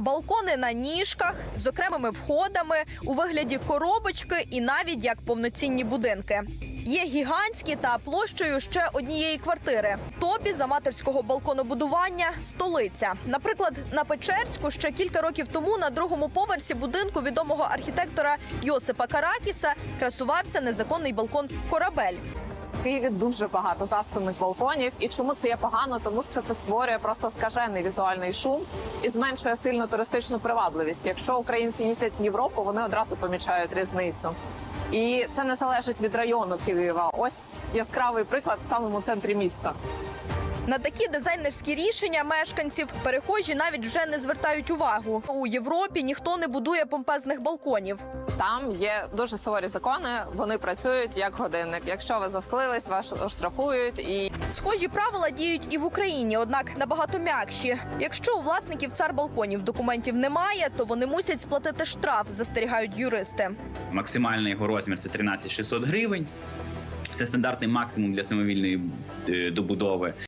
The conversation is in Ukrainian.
Балкони на ніжках з окремими входами у вигляді коробочки і навіть як повноцінні будинки. Є гігантські та площею ще однієї квартири. Топі з аматорського балконобудування столиця. Наприклад, на Печерську ще кілька років тому на другому поверсі будинку відомого архітектора Йосипа Каракіса красувався незаконний балкон Корабель. В Києві дуже багато заспаних балконів. І чому це є погано? Тому що це створює просто скажений візуальний шум і зменшує сильно туристичну привабливість. Якщо українці їздять в Європу, вони одразу помічають різницю. І це не залежить від району Києва. Ось яскравий приклад в самому центрі міста. На такі дизайнерські рішення мешканців перехожі навіть вже не звертають увагу. У Європі ніхто не будує помпезних балконів. Там є дуже суворі закони. Вони працюють як годинник. Якщо ви засклились, вас оштрафують і Схожі правила діють і в Україні, однак набагато м'якші. Якщо у власників цар балконів документів немає, то вони мусять сплатити штраф, застерігають юристи. Максимальний його розмір це 13 600 гривень. Це стандартний максимум для самовільної е, добудови.